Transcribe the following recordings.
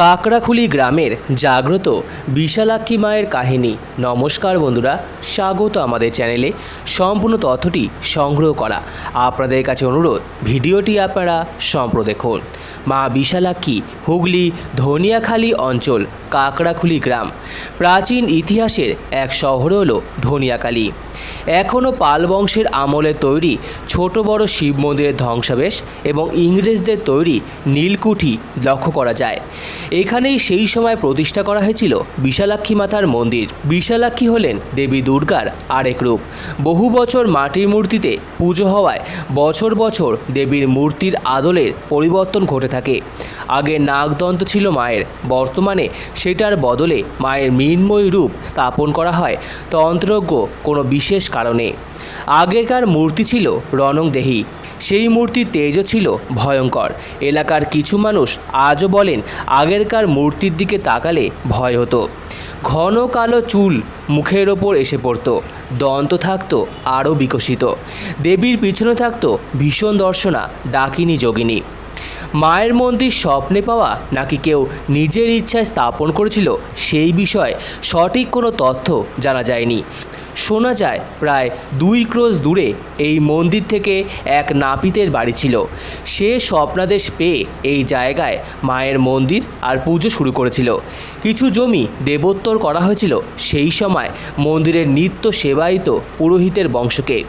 কাকড়াখুলি গ্রামের জাগ্রত বিশালাক্ষী মায়ের কাহিনী। নমস্কার বন্ধুরা, স্বাগত আমাদের চ্যানেলে। সম্পূর্ণ তথ্যটি সংগ্রহ করা। আপনাদের কাছে অনুরোধ, ভিডিওটি আপনারা সম্প্র দেখুন। মা বিশালাক্ষী, হুগলি, ধনিয়াখালী অঞ্চল, কাকড়াখুলি গ্রাম। প্রাচীন ইতিহাসের এক শহর হল ধনিয়াখালী। এখনও পাল বংশের আমলে তৈরি ছোট বড় শিব মন্দিরের ধ্বংসাবেশ এবং ইংরেজদের তৈরি নীলকুঠি লক্ষ্য করা যায়। এখানেই সেই সময় প্রতিষ্ঠা করা হয়েছিল বিশালাক্ষী মাতার মন্দির। বিশালাক্ষী হলেন দেবী দুর্গার আরেক রূপ। বহু বছর মাটির মূর্তিতে পুজো হওয়ায় বছর বছর দেবীর মূর্তির আদলের পরিবর্তন ঘটে থাকে। আগে নাগদন্ত ছিল মায়ের, বর্তমানে সেটার বদলে মায়ের মৃন্ময় রূপ স্থাপন করা হয়। তন্ত্রজ্ঞ কোনো বিশেষ কারণে। আগেকার মূর্তি ছিল রণংদেহী। সেই মূর্তির তেজও ছিল ভয়ঙ্কর। এলাকার কিছু মানুষ আজও বলেন আগেরকার মূর্তির দিকে তাকালে ভয় হতো। ঘন কালো চুল মুখের ওপর এসে পড়ত। দন্ত থাকতো, আরও বিকশিত। দেবীর পিছনে থাকতো ভীষণ দর্শনা, ডাকিনী যোগিনী। মায়ের মন্দির স্বপ্নে পাওয়া নাকি কেউ নিজের ইচ্ছায় স্থাপন করেছিল সেই বিষয়ে সঠিক কোনো তথ্য জানা যায়নি। শোনা যায় প্রায় দুই ক্রোশ দূরে এই মন্দির থেকে এক নাপিতের বাড়ি ছিল। সে স্বপ্নাদেশ পেয়ে এই জায়গায় মায়ের মন্দির আর পুজো শুরু করেছিল। কিছু জমি দেবোত্তর করা হয়েছিল। সেই সময় মন্দিরের নিত্য সেবায়িত পুরোহিতের বংশকে।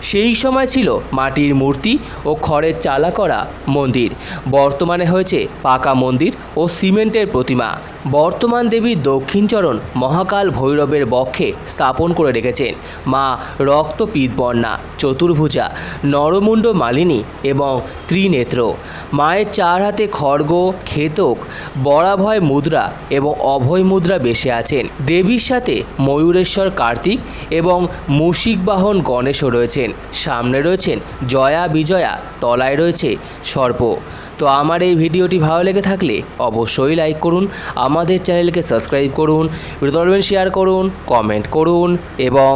সেই সময় ছিল মাটির মূর্তি ও খড়ের চালা করা মন্দির। বর্তমানে হয়েছে পাকা মন্দির ও সিমেন্টের প্রতিমা। বর্তমান দেবী দক্ষিণচরণ মহাকাল ভৈরবের বক্ষে স্থাপন করে রেখেছেন। মা রক্তপীতবর্ণা, চতুর্ভুজা, নরমুণ্ড মালিনী এবং ত্রিনেত্র। মায়ের চার হাতে খড়গ, খেতক, বরাভয় মুদ্রা এবং অভয় মুদ্রা বেশে আছেন। দেবীর সাথে ময়ূরেশ্বর কার্তিক এবং মুশিক বাহন গণেশও রয়েছেন। সামনে রয়েছেন জয়া বিজয়া, তলায় রয়েছে সর্প। তো আমার এই ভিডিওটি ভালো লেগে থাকলে অবশ্যই লাইক করুন, আমাদের চ্যানেলকে সাবস্ক্রাইব করুন ভিডিও শেয়ার করুন কমেন্ট করুন এবং